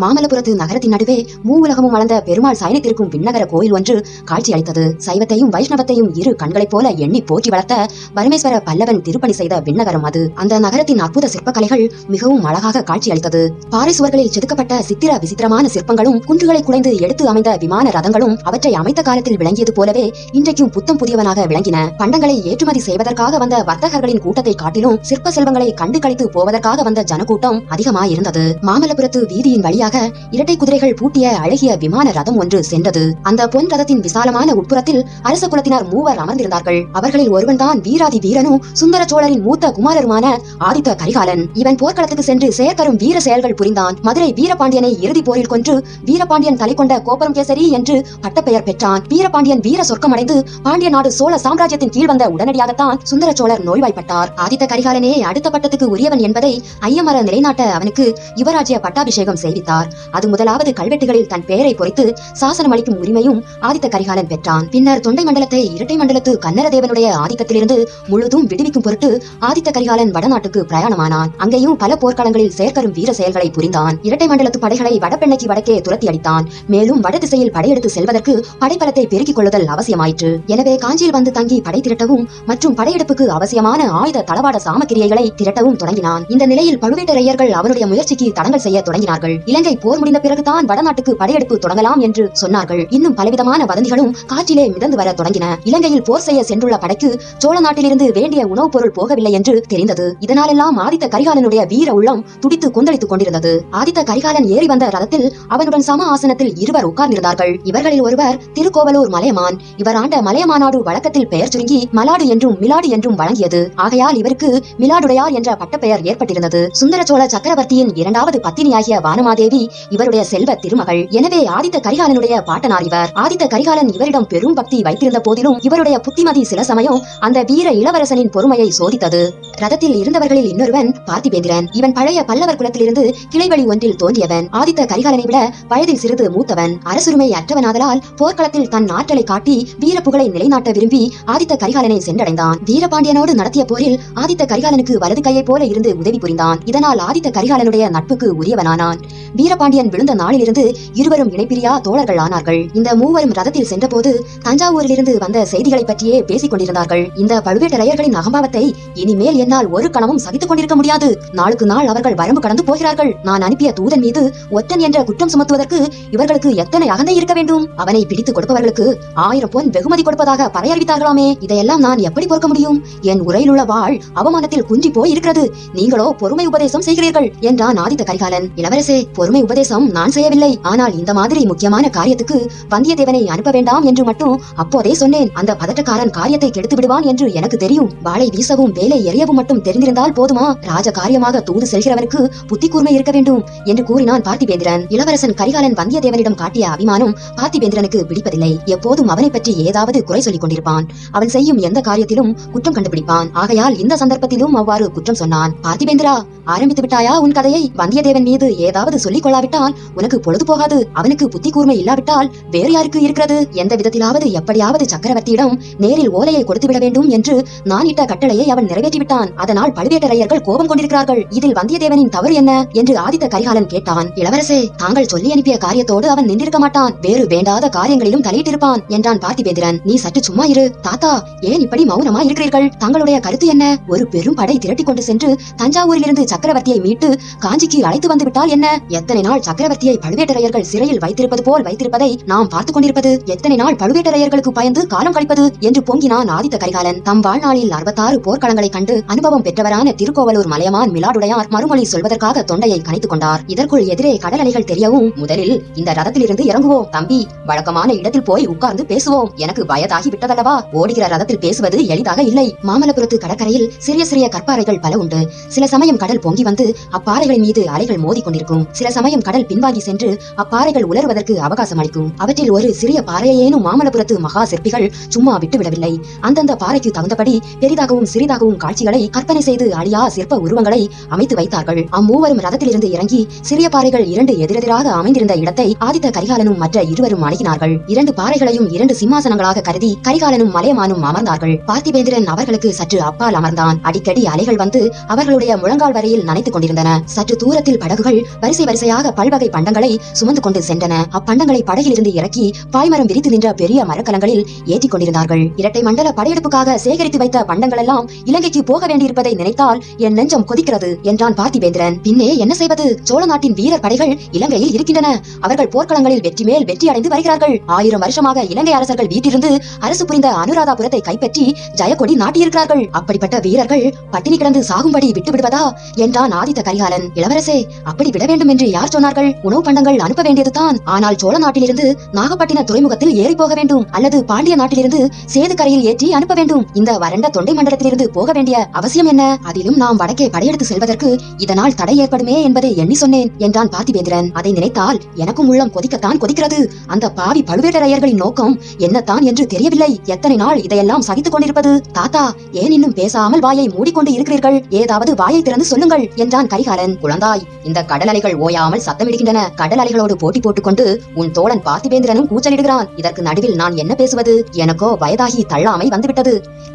மாமல்லபுரத்து நகரத்தின் நடுவே மூவுலகமும் வளர்ந்த பெருமாள் சயனித்திருக்கும் விண்ணகர கோயில் ஒன்று காட்சி அளித்தது சைவத்தையும் வைஷ்ணவத்தையும் இரு கண்களைப் போல எண்ணி போற்றி வளர்த்த பரமேஸ்வர பல்லவன் திருப்பணி செய்த விண்ணகரம் அது. அந்த நகரத்தின் அற்புத சிற்பக்கலைகள் மிகவும் அழகாக காட்சி அளித்தது பாறை சுவர்களில் செதுக்கப்பட்ட சித்திர விசித்திரமான சிற்பங்களும் குன்றுகளை குலைந்து எடுத்து அமைந்த விமான ரதங்களும் அவற்றை அமைத்த காலத்தில் விளங்கியது போலவே இன்றைக்கும் புத்தம் புதியவனாக விளங்கின. பண்டங்களை ஏற்றுமதி செய்வதற்காக வந்த வர்த்தகர்களின் கூட்டத்தை காட்டிலும் சிற்ப செல்வங்களை கண்டு கழித்து போவதற்காக வந்த ஜனக்கூட்டம் அதிகமாயிருந்தது. மாமல்லபுரத்து வீதியின் வழியாக இரட்டை குதிரைகள் பூட்டிய அழகிய விமான ரதம் ஒன்று சென்றது. அந்த பொன் ரதத்தின் விசாலமான உட்புறத்தில் அரச குலத்தினர் மூவர் அமர்ந்திருந்தார்கள். அவர்களில் ஒருவன்தான் வீராதி வீரனும் சுந்தர சோழரின் மூத்த குமாரருமான ஆதித்த கரிகாலன். இவன் போர்க்களத்துக்கு சென்று செயற்கரும் வீர செயல்கள் புரிந்தான். மதுரை வீரபாண்டியனை இறுதி போரில் கொன்று வீரபாண்டியன் தலை கொண்ட கோபுரம் கேசரி என்று பட்டப்பெயர் பெற்றான். வீரபாண்டியன் வீர சொர்க்கமடைந்து பாண்டிய நாடு சோழ சாம்ராஜ்யத்தின் கீழ் வந்த உடனடியாகத்தான் சுந்தர சோழர் நோய்வாய்ப்பட்டார். ஆதித்த கரிகாலனே அடுத்த பட்டத்துக்கு உரியவன் என்பதை ஐயமர நிலைநாட்ட அவனுக்கு யுவராஜ்ய பட்டாபிஷேகம் செய்வித்தார் அது முதலாவது கல்வெட்டுகளில் தன் பெயரை பொறித்து சாசனம் அளிக்கும் உரிமையும் ஆதித்த கரிகாலன் பெற்றான். பின்னர் தொண்டை மண்டலத்தை இரட்டை மண்டலத்து கன்னரதேவனுடைய ஆதிக்கத்திலிருந்து முழுதும் விடுவிக்கும் பொருட்டு ஆதித்த கரிகாலன் வடநாட்டுக்கு பிரயாணமானான். அங்கேயும் பல போர்க்களங்களில் செயற்கரும் வீர செயல்களை புரிந்தான். இரட்டை மண்டலத்து படைகளை வடபெண்ணைக்கு வடக்கே துரத்தி அடித்தான். மேலும் வட திசையில் படையெடுத்து செல்வதற்கு படைப்பலத்தை பெருக்கிக் கொள்ளுதல் அவசியமாயிற்று. எனவே காஞ்சியில் வந்து தங்கி படை திரட்டவும் மற்றும் படையெடுப்புக்கு அவசியமான ஆயுத தளவாட சாமக்கிரியைகளை திரட்டவும் தொடங்கினான். இந்த நிலையில் பழுவேட்டரையர்கள் அவனுடைய முயற்சிக்கு தடங்கள் செய்ய தொடங்கினார்கள். இலங்கை போர் முடிந்த பிறகுதான் வடநாட்டுக்கு படையெடுப்பு தொடங்கலாம் என்று சொன்னார்கள். இன்னும் பலவிதமான வதந்திகளும் காற்றிலே மிதந்து வர தொடங்கின. இலங்கையில் போர் செய்ய சென்றுள்ள படைக்கு சோழ நாட்டிலிருந்து வேண்டிய உணவுப் பொருள் போகவில்லை என்று தெரிந்தது. இதனாலெல்லாம் ஆதித்த கரிகாலனுடைய வீர உள்ளம் துடித்து கொந்தளித்துக் கொண்டிருந்தது. ஆதித்த கரிகாலன் ஏறி வந்த ரதத்தில் அவனுடன் சம ஆசனத்தில் இருவர் உட்கார்ந்திருந்தார்கள். இவர்களில் ஒருவர் திருக்கோவலூர் மலையமான். இவர் ஆண்ட மலையமானாடு வழக்கத்தில் பெயர் சுருங்கி மலாடு என்றும் மிலாடு என்றும் வழங்கியது. ஆகையால் இவருக்கு மிலாடுடையார் என்ற பட்டப்பெயர் ஏற்பட்டிருந்தது. சுந்தர சோழ சக்கரவர்த்தியின் இரண்டாவது பத்தினியாகிய தேவி இவருடைய செல்வ திருமகள். எனவே ஆதித்த கரிகாலனுடைய பாட்டனார் இவர். ஆதித்த கரிகாலன் இவரிடம் பெரும் பக்தி வைத்திருந்த போதிலும் இவருடைய புத்திமதி சில சமயம் அந்த வீர இளவரசனின் பொறுமையை சோதித்தது. ரதத்தில் இருந்தவர்களில் இன்னொருவன் பார்த்திபேந்திரன். இவன் பழைய பல்லவர் குலத்திலிருந்து கிளைவழி ஒன்றில் தோன்றியவன். ஆதித்த கரிகாலனை விட வயதில் சிறிது மூத்தவன். அரசுரிமை அற்றவனாதலால் போர்க்களத்தில் தன் ஆற்றலை காட்டி வீர புகழை நிலைநாட்ட விரும்பி ஆதித்த கரிகாலனை சென்றடைந்தான். வீரபாண்டியனோடு நடத்திய போரில் ஆதித்த கரிகாலனுக்கு வலது கையை போல இருந்து உதவி புரிந்தான். இதனால் ஆதித்த கரிகாலனுடைய நட்புக்கு உரியவனானான். வீரபாண்டியன் விழுந்த நாளிலிருந்து இருவரும் இணைப்பிரியா தோழர்கள் ஆனார்கள். இந்த மூவரும் ரதத்தில் சென்றபோது தஞ்சாவூரிலிருந்து வந்த செய்திகளை பற்றியே பேசிக் கொண்டிருந்தார்கள். இந்த பழுவேட்டரையர்களின் அகம்பாவத்தை இனிமேல் என்னால் ஒரு கணமும் சகித்துக் கொண்டிருக்க முடியாது. நாளுக்கு நாள் அவர்கள் வரம்பு கடந்து போகிறார்கள். நான் அனுப்பிய தூதன் மீது ஒற்றன் என்ற குற்றம் சுமத்துவதற்கு இவர்களுக்கு எத்தனை அகந்தை இருக்க வேண்டும்? அவனை பிடித்துக் கொடுப்பவர்களுக்கு ஆயிரம் பொன் வெகுமதி கொடுப்பதாக பறையறிவித்தார்களாமே இதையெல்லாம் நான் எப்படி பொறுக்க முடியும்? என் உரையில் உள்ள வாழ் அவமானத்தில் குன்றி போய் இருக்கிறது நீங்களோ பொறுமை உபதேசம் செய்கிறீர்கள் என்றான் ஆதித்த கரிகாலன். இளவரசே பொறுமை உபதேசம் நான் செய்யவில்லை. ஆனால் இந்த மாதிரி முக்கியமான காரியத்துக்கு வந்தியத்தேவனை அனுப்ப வேண்டாம் என்று மட்டும் அப்போதே சொன்னேன். அந்த பதட்டக்காரன் காரியத்தை கெடுத்து விடுவான் என்று எனக்கு தெரியும். வாளை வீசவும் வேலை எறியவும் மட்டும் தெரிந்திருந்தால் போதுமா? ராஜ காரியமாக தூது செல்கிறவருக்கு புத்தி கூர்மை இருக்க வேண்டும் என்று கூறினான் பார்த்திபேந்திரன். இளவரசன் கரிகாலன் வந்தியத்தேவனிடம் காட்டிய அபிமானம் பார்த்திபேந்திரனுக்கு பிடிப்பதில்லை. எப்போதும் அவனை பற்றி ஏதாவது குறை சொல்லிக் கொண்டிருப்பான். அவன் செய்யும் எந்த காரியத்திலும் குற்றம் கண்டுபிடிப்பான். ஆகையால் இந்த சந்தர்ப்பத்திலும் அவ்வாறு குற்றம் சொன்னான். பார்த்திபேந்திரா ஆரம்பித்து விட்டாயா உன் கதையை? வந்தியத்தேவன் மீது ஏதாவது சொல்லிக் கொள்ளாவிட்டால் உனக்கு பொழுது போகாது. அவனுக்கு புத்தி கூர்மை இல்லாவிட்டால் வேறு யாருக்கு இருக்கிறது? எந்த விதத்திலாவது எப்படியாவது சக்கரவர்த்தியிடம் நேரில் ஓலையை கொடுத்துவிட வேண்டும் என்று நான் இட்ட கட்டளையை அவன் நிறைவேற்றிவிட்டான். அதனால் பழுவேட்டரையர்கள் கோபம் கொண்டிருக்கிறார்கள். இதில் வந்தியத்தேவனின் தவறு என்ன? என்று ஆதித்த கரிகாலன் கேட்டான். இளவரசே தாங்கள் சொல்லி அனுப்பிய காரியத்தோடு அவன் நின்றிருக்க மாட்டான். வேறு வேண்டாத காரியங்களிலும் தலையிட்டிருப்பான் என்றான் பார்த்திபேந்திரன். நீ சற்று சும்மா இரு. தாத்தா ஏன் இப்படி மௌனமா இருக்கிறீர்கள்? தங்களுடைய கருத்து என்ன? ஒரு பெரும் படை திரட்டி கொண்டு சென்று தஞ்சாவூரிலிருந்து சக்கரவர்த்தியை மீட்டு காஞ்சிக்கு அழைத்து வந்துவிட்டால் என்ன? எத்தனை நாள் சக்கரவர்த்தியை பழுவேட்டரையர்கள் சிறையில் வைத்திருப்பது போல் வைத்திருப்பதை நாம் பார்த்துக் கொண்டிருப்பது? எத்தனை நாள் பழுவேட்டரையர்களுக்கு பயந்து காலம் கழிப்பது? என்று பொங்கினான் ஆதித்த கரிகாலன். தம் வாழ்நாளில் அறுபத்தாறு போர்க்களங்களை கண்டு அனுபவம் பெற்றவரான திருக்கோவலூர் மலையமான் மிலாடுடையார் மறுமொழி சொல்வதற்காக தொண்டையை கணித்துக் கொண்டார். இதற்குள் எதிரே கடல் அலைகள் தெரியவும் முதலில் இந்த ரதத்திலிருந்து இறங்குவோம் தம்பி. வழக்கமான இடத்தில் போய் உட்கார்ந்து பேசுவோம். எனக்கு வயதாகி விட்டதல்லவா ஓடுகிற ரதத்தில் பேசுவது எளிதாக இல்லை. மாமல்லபுரத்து கடற்கரையில் சிறிய சிறிய கற்பாறைகள் பல உண்டு. சில சமயம் கடல் பொங்கி வந்து அப்பாறைகளின் மீது அலைகள் மோதி கொண்டிருக்கும். சில சமயம் கடல் பின்வாகி சென்று அப்பாறைகள் உலருவதற்கு அவகாசம் அளிக்கும். அவற்றில் ஒரு சிறிய பாறையேனும் மாமல்லபுரத்து மகா சிற்பிகள் சும்மா விட்டுவிடவில்லை. அந்தந்த பாறைக்கு தகுந்தபடி பெரிதாகவும் சிறிதாகவும் காட்சிகளை கற்பனை செய்து அழியா சிற்ப உருவங்களை அமைத்து வைத்தார்கள். அம்மூவரும் ரதத்திலிருந்து இறங்கி சிறிய பாறைகள் இரண்டு எதிரெதிராக அமைந்திருந்த இடத்தை ஆதித்த கரிகாலனும் மற்ற இருவரும் அணுகினார்கள். இரண்டு பாறைகளையும் இரண்டு சிம்மாசனங்களாக கருதி கரிகாலனும் மலையமானும் அமர்ந்தார்கள். பார்த்திபேந்திரன் அவர்களுக்கு சற்று அப்பால் அமர்ந்தான். அடிக்கடி அலைகள் வந்து அவர்களுடைய முழங்கால் வரையில் நனைத்துக் கொண்டிருந்தன. சற்று தூரத்தில் படகுகள் வரிசை வரிசையாக பல்வகை பண்டங்களை சுமந்து கொண்டு சென்றன. அப்பண்டங்களை படகிலிருந்து இறக்கி பாய்மரம் விரித்து நின்ற பெரிய மரக்கலங்களில் ஏற்றிக் கொண்டிருந்தார்கள். இரட்டை மண்டல படையெடுப்புக்காக சேகரித்து வைத்த பண்டங்கள் எல்லாம் இலங்கைக்கு போக வேண்டியிருப்பதை நினைத்தால் என் நெஞ்சம் கொதிக்கிறது என்றான் பார்த்திபேந்திரன். பின்னே என்ன செய்வது? சோழ நாட்டின் வீரர் படைகள் இலங்கையில் இருக்கின்றன. அவர்கள் போர்க்களங்களில் வெற்றி மேல் வெற்றி அடைந்து வருகிறார்கள். ஆயிரம் வருஷமாக இலங்கை அரசர்கள் வீட்டிலிருந்து அரசு புரிந்த அனுராதாபுரத்தை கைப்பற்றி ஜெயக்கொடி நாட்டியிருக்கிறார்கள். அப்படிப்பட்ட வீரர்கள் பட்டினி கிடந்து சாகும்படி விட்டு விடுவதா என்றான் ஆதித்த கரிகாலன். இளவரசே அப்படி விட வேண்டும் என்று யார் சொன்னார்கள்? உணவு பண்டங்கள் அனுப்ப வேண்டியதுதான். ஆனால் சோழ நாட்டிலிருந்து நாகப்பட்டின துறைமுகத்தில் ஏறி போக வேண்டும். அல்லது பாண்டிய நாட்டிலிருந்து சேது கரையில் ஏற்றி அனுப்ப வேண்டும். இந்த வறண்ட தொண்டை மண்டலத்திலிருந்து போக வேண்டிய அவசியம் என்ன? அதிலும் நாம் வடக்கே படையெடுத்து செல்வதற்கு இதனால் தடை ஏற்படுமே என்பதை எண்ணி சொன்னேன் என்றான் பார்த்திபேந்திரன். அதை நினைத்தால் எனக்கும் உள்ளம் கொதிக்கத்தான் கொதிக்கிறது. அந்த பாவி பழுவேட்டரையர்களின் நோக்கம் என்னத்தான் என்று தெரியவில்லை. எத்தனை நாள் இதையெல்லாம் சகித்துக் கொண்டிருப்பது? தாத்தா ஏன் இன்னும் பேசாமல் வாயை மூடிக்கொண்டு இருக்கிறீர்கள்? ஏதாவது வாயை திறந்து சொல்லுங்கள் என்றான் கரிகாலன். குழந்தாய் இந்த கடல் அலைகள் ஓயாமல் சத்தமிடுகின்றன. கடல் அலைகளோடு போட்டி போட்டுக்கொண்டு உன் தோழன் பார்த்திபேந்திரனும் கூச்சலிடுகிறான். இதற்கு நடுவில் நான் என்ன பேசுவது? எனக்கோ வயதாகி தள்ளாமை வந்துவிட்டது.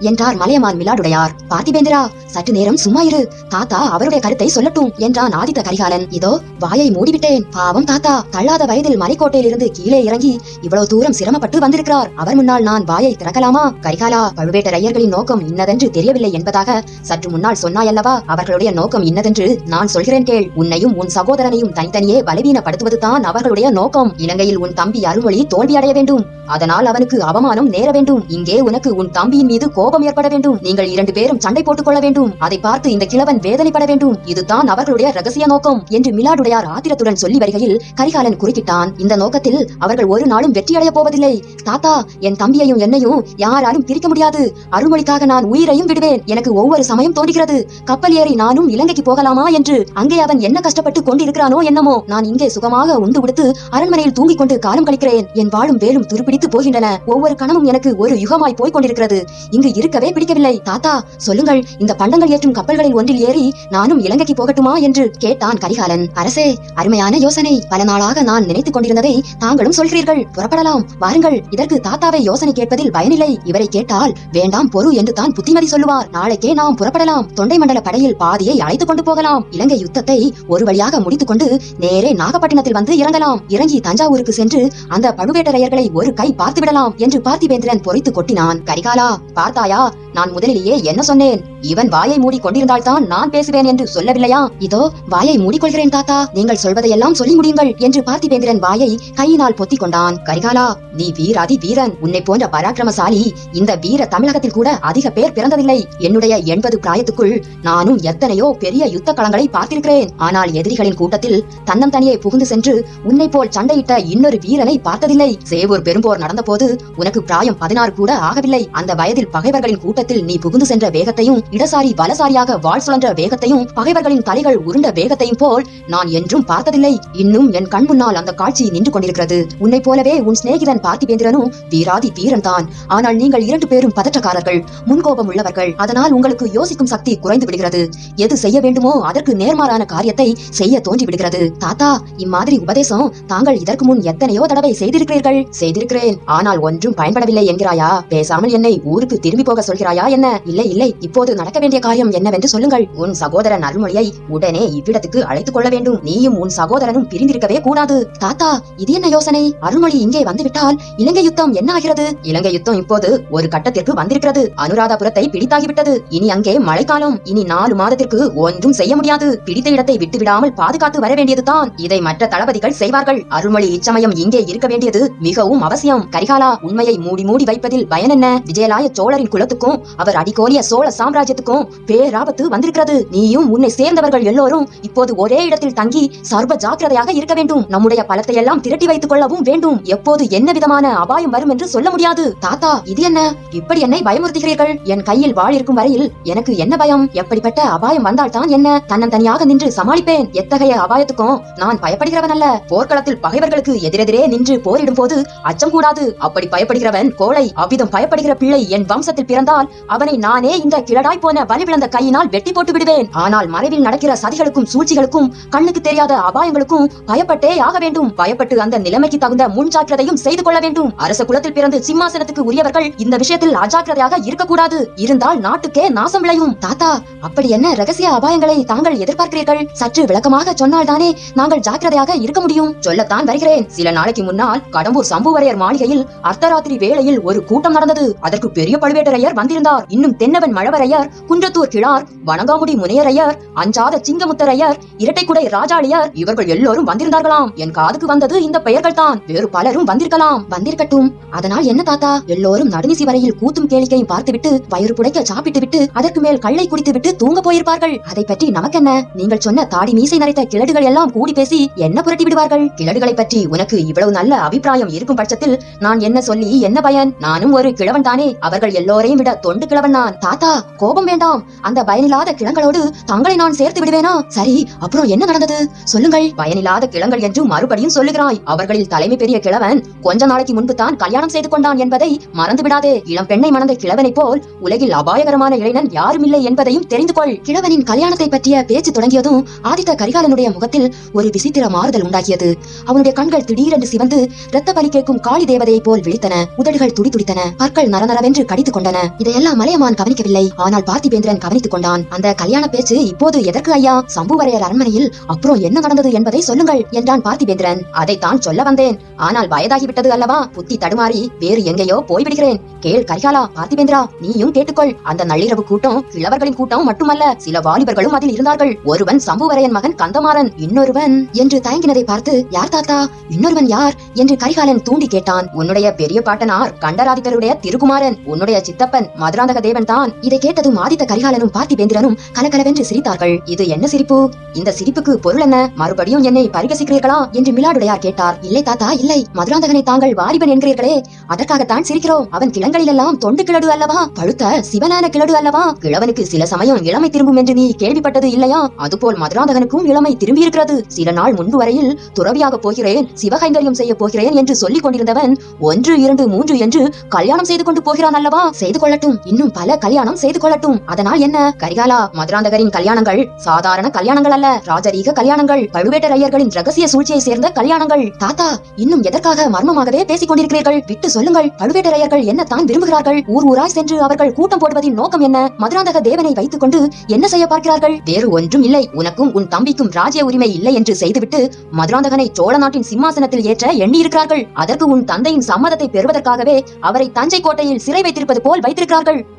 என்றார் மலையமான் மிலாடுடையார். பார்த்திபேந்திரா சற்று நேரம் சும்மா இரு. தாத்தா அவருடைய கருத்தை சொல்லட்டும் என்றான் ஆதித்த கரிகாலன். இதோ வாயை மூடிவிட்டேன். பாவம் தாத்தா தள்ளாத வயதில் மலைக்கோட்டையிலிருந்து கீழே இறங்கி இவ்வளவு தூரம் சிரமப்பட்டு வந்திருக்கிறார். அவர் முன்னால் நான் வாயை திறக்கலாமா? கரிகாலா பழுவேட்டரையர்களின் நோக்கம் இன்னதென்று தெரியவில்லை என்பதாக சற்று முன்னால் சொன்னாயல்லவா? அவர்களுடைய நோக்கம் இன்னதென்று நான் சொல்கிறேன் கேள். உன்னையும் உன் சகோதரனையும் தனித்தனியே பலவீனப்படுத்துவதுதான் அவர்களுடைய நோக்கம். இலங்கையில் உன் தம்பி அருள்மொழி தோல்வியடைய வேண்டும். அதனால் அவனுக்கு அவமானம் நேர வேண்டும். இங்கே உனக்கு உன் தம்பியின் மீது கோபம் ஏற்பட வேண்டும். நீங்கள் இரண்டு பேரும் சண்டை போட்டுக் கொள்ள வேண்டும். அதை பார்த்து இந்த கிழவன் வேதனைப்பட வேண்டும். இதுதான் அவர்களுடைய ரகசிய நோக்கம் என்று மிலாடுடையார் ஆத்திரத்துடன் சொல்லி வருகையில் கரிகாலன் குறுக்கிட்டான். இந்த நோக்கத்தில் அவர்கள் ஒரு நாளும் வெற்றியடைய போவதில்லை. தாத்தா என் தம்பியையும் என்னையும் யாராலும் பிரிக்க முடியாது. அருள்மொழிக்காக நான் உயிரையும் விடுவேன். எனக்கு ஒவ்வொரு சமயம் தோன்றுகிறது. கப்பல் ஏறி நானும் இலங்கைக்கு போகலாமா என்று. அங்கே அவன் என்ன கஷ்டப்பட்டு கொண்டிருக்கிறானோ என்னமோ நான் இங்கே சுகமாக உண்டு உடுத்து அரண்மனையில் தூங்கிக் கொண்டு காலம் கழிக்கிறேன். என் வாழும் வேலும் துருப்பிடித்து போகின்றன. ஒவ்வொரு கணமும் எனக்கு ஒரு யுகமாய் போய் கொண்டிருக்கிறது இங்கு இருக்கவே பிடிக்கவில்லை. தாத்தா சொல்லுங்கள். இந்த பண்டங்கள் ஏற்றும் கப்பல்களில் ஒன்றில் ஏறி நானும் இலங்கைக்கு போகட்டுமா என்று கேட்டான் கரிகாலன். அரசே அருமையான யோசனை. பல நாளாக நான் நினைத்துக் கொண்டிருந்ததை தாங்களும் சொல்கிறீர்கள். புறப்படலாம். வாருங்கள். இதற்கு தாத்தாவை யோசனை கேட்பதில் பயனில்லை. இவரை கேட்டால் வேண்டாம் பொறு என்று தான் புத்திமதி சொல்லுவார். நாளைக்கே நாம் புறப்படலாம். தொண்டை மண்டல படையில் பாதியை அழைத்துக் கொண்டு போகலாம். இலங்கை யுத்தத்தை ஒரு வழியாக முடித்துக் கொண்டு நேரே நாகப்பட்டினத்தில் வந்து இறங்கலாம். இறங்கி தஞ்சாவூருக்கு சென்று அந்த பழுவேட்டரையர்களை ஒரு கை பார்த்து விடலாம் என்று பார்த்திபேந்திரன் பொறித்து கொட்டினான். கரிகாலா பார்த்தாயா? நான் முதலிலேயே என்ன சொன்னேன்? இவன் வாயை மூடி கொண்டிருந்தால்தான் நான் பேசுவேன் என்று சொல்லவில்லையா? இதோ வாயை மூடிக்கொள்கிறேன் தாத்தா. நீங்கள் சொல்வதையெல்லாம் சொல்லி முடியுங்கள் என்று பார்த்திபேந்திரன் வாயை கையினால் பொத்திக் கொண்டான். கரிகாலா நீ வீராதி வீரன். உன்னை போன்ற பராக்கிரமசாலி இந்த வீர தமிழகத்தில் கூட அதிக பேர் பிறந்ததில்லை. என்னுடைய எண்பது பிராயத்துக்குள் நானும் எத்தனையோ பெரிய யுத்த களங்களை பார்த்திருக்கிறேன். ஆனால் எதிரிகளின் கூட்டத்தில் தன்னம் தனியே புகுந்து சென்று உன்னை போல் சண்டையிட்ட இன்னொரு வீரனை பார்த்ததில்லை. சேவூர் பெரும்போர் நடந்தபோது உனக்கு பிராயம் பதினாறு கூட ஆகவில்லை. அந்த வயதில் பகைவர்களின் கூட்டத்தில் நீ புகுந்து சென்ற வேகத்தையும் இடசாரி வலசாரியாக வாழ் சுழன்ற வேகத்தையும் பகைவர்களின் தலைகள் உருண்ட வேகத்தையும் போல் நான் என்றும் பார்த்ததில்லை. இன்னும் என் கண் முன்னால் அந்த காட்சி நின்று கொண்டிருக்கிறது. உன்னை போலவே உன் சிநேகிதன் பார்த்திபேந்திரனும் வீராதி வீரன் தான் ஆனால் நீங்கள் இரண்டு பேரும் பதற்றக்காரர்கள் முன்கோபம் உள்ளவர்கள். அதனால் உங்களுக்கு யோசிக்கும் சக்தி குறைந்து விடுகிறது. எது செய்ய வேண்டுமோ அதற்கு நேர்மாறான காரியத்தை செய்ய தோன்றி விடுகிறது தாத்தா இம்மாதிரி உபதேசம் தாங்கள் இதற்கு முன் எத்தனையோ தடவை செய்திருக்கிறீர்கள்? செய்திருக்கிறேன். ஆனால் ஒன்றும் பயன்படவில்லை என்கிறாயா? பேசாமல் என்னை ஊருக்கு திரும்பி போக சொல்கிறாய்? என்ன? இல்லை இல்லை. இப்போது நடக்க வேண்டிய காரியம் என்னவென்று சொல்லுங்கள். உன் சகோதரன் அருள்மொழியை உடனே இவ்விடத்துக்கு அழைத்துக் கொள்ள வேண்டும். நீயும் உன் சகோதரனும் பிரிந்திருக்கவே கூடாது. தாத்தா இது என்ன யோசனை? அருள்மொழி இங்கே வந்துவிட்டால் இலங்கை யுத்தம் என்ன ஆகிறது? இலங்கை யுத்தம் இப்போது ஒரு கட்டத்திற்கு வந்திருக்கிறது. அனுராதபுரத்தை பிடித்தாகிவிட்டது. இனி அங்கே மழைக்காலம். இனி நாலு மாதத்திற்கு ஒன்றும் செய்ய முடியாது. பிடித்த இடத்தை விட்டு விடாமல் பாதுகாத்து வர வேண்டியதுதான். இதை மற்ற தளபதிகள் செய்வார்கள். அருள்மொழி இச்சமயம் இங்கே இருக்க வேண்டியது மிகவும் அவசியம். கரிகாலா உண்மையை மூடி மூடி வைப்பதில் பயன் என்ன? விஜயலாய சோழரின் குலத்துக்கும் அவர் அடிக்கோலிய சோழ சாம்ராஜ்யத்துக்கும் பேராபத்து வந்திருக்கிறது. நீயும் உன்னை சேர்ந்தவர்கள் எல்லோரும் இப்போது ஒரே இடத்தில் தங்கி சர்வ ஜாக்கிரதையாக இருக்க வேண்டும். நம்முடைய பலத்தை எல்லாம் திரட்டி வைத்துக் கொள்ளவும் வேண்டும். எப்போது என்ன விதமான அபாயம் வரும் என்று சொல்ல முடியாது. தாத்தா இது என்ன? இப்படி என்னை பயமுறுத்துகிறீர்கள்? என் கையில் வாழ் இருக்கும் வரையில் எனக்கு என்ன பயம்? எப்படிப்பட்ட அபாயம் வந்தால் தான் என்ன? தன்னந்தனியாக நின்று சமாளிப்பேன். எத்தகைய அபாயத்துக்கும் நான் பயப்படுகிறவன் அல்ல. போர்க்களத்தில் பகைவர்களுக்கு எதிரெதிரே நின்று போரிடும் போது அச்சம் கூடாது. அப்படி பயப்படுகிறவன் கோழை அவ்விதம் பயப்படுகிற பிள்ளை என் வம்சத்தில் பிறந்தால் வந்தால் அவனை நானே இந்த கிழடாய் போன வலிவிழந்த கையினால் வெட்டி போட்டு விடுவேன். ஆனால் மறைவில் நடக்கிற சதிகளுக்கும் சூழ்ச்சிகளுக்கும் கண்ணுக்கு தெரியாத அபாயங்களுக்கும் பயப்பட்டே ஆக வேண்டும். பயப்பட்டு அந்த நிலைமைக்கு தகுந்த முன்ஜாக்கிரதையும் செய்து கொள்ள வேண்டும். அரச குலத்தில் பிறந்து சிம்மாசனத்துக்கு உரியவர்கள் இந்த விஷயத்தில் அஜாக்கிரதையாக இருக்கக்கூடாது. இருந்தால் நாட்டுக்கே நாசம் விளையும். தாத்தா அப்படி என்ன ரகசிய அபாயங்களை தாங்கள் எதிர்பார்க்கிறீர்கள்? சற்று விளக்கமாக சொன்னால் தானே நாங்கள் ஜாக்கிரதையாக இருக்க முடியும். சொல்லத்தான் வருகிறேன். சில நாளைக்கு முன்னால் கடம்பூர் சம்புவரையர் மாளிகையில் அர்த்தராத்திரி வேளையில் ஒரு கூட்டம் நடந்தது. அதற்கு பெரிய பழுவேட்டரையர் வந்திருந்தார் இன்னும் தென்னவன் மழவரையர் குன்றத்தூர் கிழார் வணங்காமுடி முனையரையர் அஞ்சாத சிங்கமுத்தரையர் இரட்டைக்குடை ராஜாளியார் இவர்கள் எல்லோரும் வந்திருந்தார்களாம். என் காதுக்கு வந்தது இந்த பெயர்கள் தான் வேறு பலரும் வந்திருக்கலாம். வந்திருக்கட்டும். அதனால் என்ன தாத்தா? எல்லோரும் நடுநிசி வரையில் கூத்தும் கேளிக்கையும் பார்த்துவிட்டு வயிறு புடைக்க சாப்பிட்டு விட்டு அதற்கு மேல் கள்ளை குடித்து விட்டு தூங்க போயிருப்பார்கள். அதை பற்றி நமக்கென்ன? நீங்கள் சொன்ன தாடி மீசை நரைத்த கிழடுகள் எல்லாம் கூடி பேசி என்ன புரட்டி விடுவார்கள்? கிழடுகளை பற்றி உனக்கு இவ்வளவு நல்ல அபிப்பிராயம் இருக்கும் பட்சத்தில் நான் என்ன சொல்லி என்ன பயன்? நானும் ஒரு கிழவன் தானே அவர்கள் எல்லோரையும் விட தொண்டு கிழவன் தாத்தா கோபம் வேண்டாம். அந்த பயனில்லாத கிழங்களோடு தங்களை நான் சேர்த்து விடுவேனா? சரி அப்புறம் என்ன நடந்தது? சொல்லுங்கள். பயனில்லாத கிழங்கள் என்று மறுபடியும் சொல்லுகிறாய். அவர்களில் தலைமை பெரிய கிழவன் கொஞ்ச நாளைக்கு முன்பு தான் கல்யாணம் செய்து கொண்டான் என்பதை மறந்து விடாதே. இளம் பெண்ணை மணந்த கிழவனைப் போல் உலகில் அபாயகரமான இளைஞன் யாரும் இல்லை என்பதையும் தெரிந்து கொள். கிழவனின் கல்யாணத்தை பற்றிய பேச்சு தொடங்கியதும் ஆதித்த கரிகாலனுடைய முகத்தில் ஒரு விசித்திர மாறுதல் உண்டாகியது. அவனுடைய கண்கள் திடீரென்று சிவந்து இரத்த பலி கேட்கும் காளி தேவதையைப் போல் விழித்தன. உதடுகள் துடிதுடித்தன. பற்கள் நரநரவென்று கடித்துக் கொண்டன. இதையெல்லாம் மலையமான் கவனிக்கவில்லை. ஆனால் பார்த்திபேந்திரன் கவனித்துக் கொண்டான். அந்த கல்யாண பேச்சு இப்போது எதற்கு ஐயா? சம்புவரையர் அரண்மனையில் அப்புறம் என்ன நடந்தது என்பதை சொல்லுங்கள் என்றான் பார்த்திபேந்திரன். அதைத்தான் சொல்ல வந்தேன். ஆனால் வயதாகிவிட்டது அல்லவா? புத்தி தடுமாறி வேறு எங்கேயோ போய்விடுகிறேன். கேள் கரிகாலா பார்த்திபேந்திரா நீயும் கேட்டுக்கொள். அந்த நள்ளிரவு கூட்டம் கிழவர்களின் கூட்டம் மட்டுமல்ல சில வாலிபர்களும் அதில் இருந்தார்கள். ஒருவன் சம்புவரையன் மகன் கந்தமாறன் இன்னொருவன் என்று தயங்கினதை பார்த்து யார் தாத்தா? இன்னொருவன் யார்? என்று கரிகாலன் தூண்டி கேட்டான். உன்னுடைய பெரிய பாட்டனார் கண்டராதித்தருடைய திருக்குமாரன் உன்னுடைய சித்தப்பன் மதுராந்தக தேவன் தான் இதை கேட்டதும் ஆதித்த கரிகாலனும் பார்த்திபேந்திரனும் கலகலவென்று சிரித்தார்கள். இது என்ன சிரிப்பு? இந்த சிரிப்புக்கு பொருள் என்ன? மறுபடியும் என்னை பரிகசிக்கிறீர்களா? என்று மிலாடுடையார் கேட்டார். இல்லை தாத்தா இல்லை. மதுராந்தகனை தாங்கள் வாலிபன் என்கிறீர்களே. அதற்காகத்தான் சிரிக்கிறோம். அவன் கிளங்களிலெல்லாம் தொண்டு கிழடு அல்லவா? பழுத்த சிவனான கிழடு அல்லவா? கிழவனுக்கு சில சமயம் இளமை திரும்பும் என்று நீ கேள்விப்பட்டது இல்லையா? அதுபோல் மதுராந்தகனுக்கும் இளமை திரும்பி இருக்கிறது சில நாள் முன்பு வரையில் துறவியாக போகிறேன் சிவகைங்கரியம் செய்ய போகிறேன் என்று சொல்லிக் கொண்டிருந்தவன் ஒன்று இரண்டு மூன்று என்று கல்யாணம் செய்து கொண்டு போகிறான் அல்லவா? செய்து கொள்ளட்டும். இன்னும் பல கல்யாணம் செய்து கொள்ளட்டும். அதனால் என்ன? கரிகாலா மதுராந்தகரின் கல்யாணங்கள். சாதாரண கல்யாணங்கள் அல்ல. ராஜரீக கல்யாணங்கள். பழுவேட்டரையர்களின் ரகசிய சூழ்ச்சியை சேர்ந்த கல்யாணங்கள். தாத்தா இன்னும் எதற்காக மர்மமாகவே பேசிக் கொண்டிருக்கிறீர்கள்? விட்டு சொல்லுங்கள். பழுவேட்டரையர்கள் என்னத்தான் விரும்புகிறார்கள்? ஊர் ஊராய் சென்று அவர்கள் கூட்டம் போடுவதின் நோக்கம் என்ன? மதுராந்தக தேவனை வைத்துக் கொண்டு என்ன செய்ய பார்க்கிறார்கள்? வேறு ஒன்றும் இல்லை. உனக்கும் உன் தம்பிக்கும் ராஜ்ய உரிமை இல்லை என்று செய்துவிட்டு மதுராந்தகனை சோழ நாட்டின் சிம்மாசனத்தில் ஏற்ற எண்ணி இருக்கிறார்கள் அதற்கு உன் தந்தையின் சம்மதத்தை பெறுவதற்காகவே அவரை தஞ்சை கோட்டையில் சிறை வைத்திருப்பது போல் வைத்திருக்கிறார்கள். 字儿